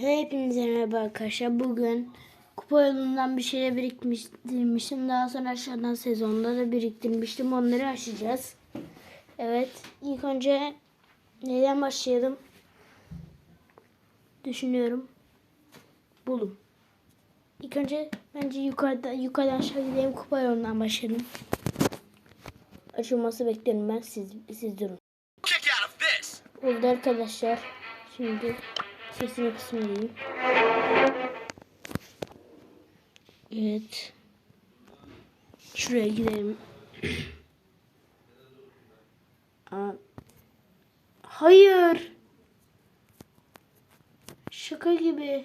Hepinize merhaba arkadaşlar. Bugün kupa yolundan bir şeyler biriktirmiştim. Daha sonra aşağıdan sezonda da biriktirmiştim. Onları açacağız. Evet. ilk önce neyden başlayalım? Düşünüyorum. Bulum. İlk önce bence yukarıda yukarıdan aşağı gidelim. Kupa yolundan başlayalım. Açılması bekliyorum ben. Siz, siz durun. Burada arkadaşlar. Şimdi sesini kısmayayım. Evet. Şuraya gidelim. Aa. Hayır. Şaka gibi.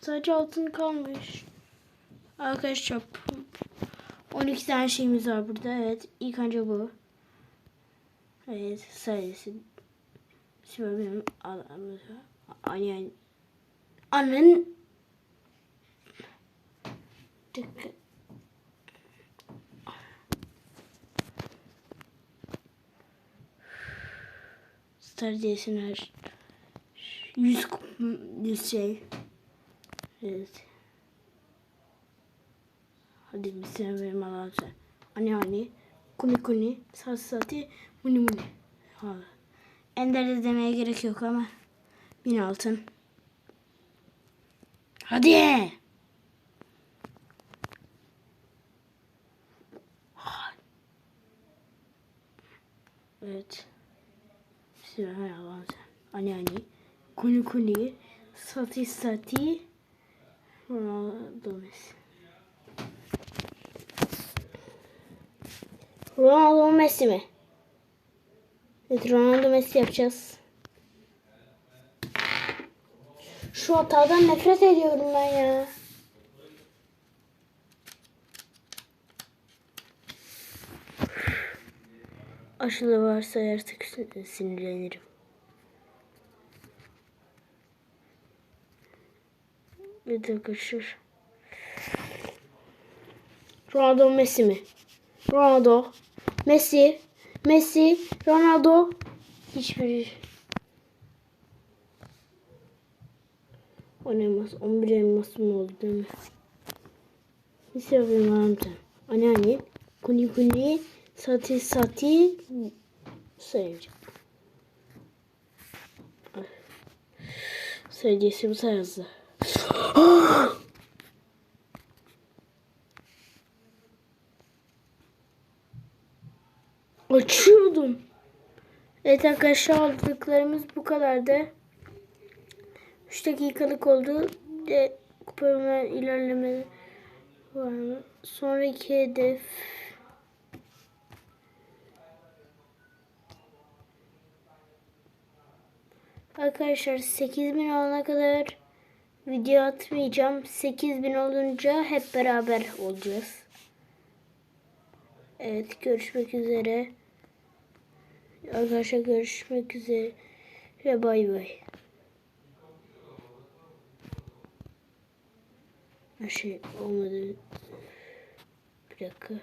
Sadece altın kalmış. Arkadaşlar 12 tane şeyimiz var burada. Evet. ilk önce bu. Evet. Sayısı. Şimdi benim var. Yani anın Dakika. Star diyesin her 100 kup- 100 şey. Evet. Hadi mesela benim alanca. Ani ani. Kuni kuni. Sati sati. Muni muni. Ha. Ender'de demeye gerek yok ama. Bin altın. Hadi. Evet. Sıra alanca. Ani ani. Kuni kuni. Sati sati. Ronaldo Messi. Ronaldo Messi mi? Evet Ronaldo Messi yapacağız. Şu hatadan nefret ediyorum ben ya. Aşılı varsa artık sinirlenirim. Bir de arkadaşlar. Ronaldo Messi mi? Ronaldo, Messi, Messi, Ronaldo. Hiçbiri. 10 elmas, 11 elmasım oldu değil mi? Bir sebebi var mı? Anne anne. Kuni kuni. Sati sati. Sayacağım. Sayıcısı bu sayısı. Açıyordum. Evet arkadaşlar aldıklarımız bu kadardı. 3 dakikalık oldu. De kupama ilerleme var mı? Sonraki hedef Arkadaşlar 8000 olana kadar video atmayacağım. 8000 olunca hep beraber olacağız. Evet görüşmek üzere. Arkadaşlar görüşmek üzere. Ve bay bay. Her şey olmadı. Bir dakika.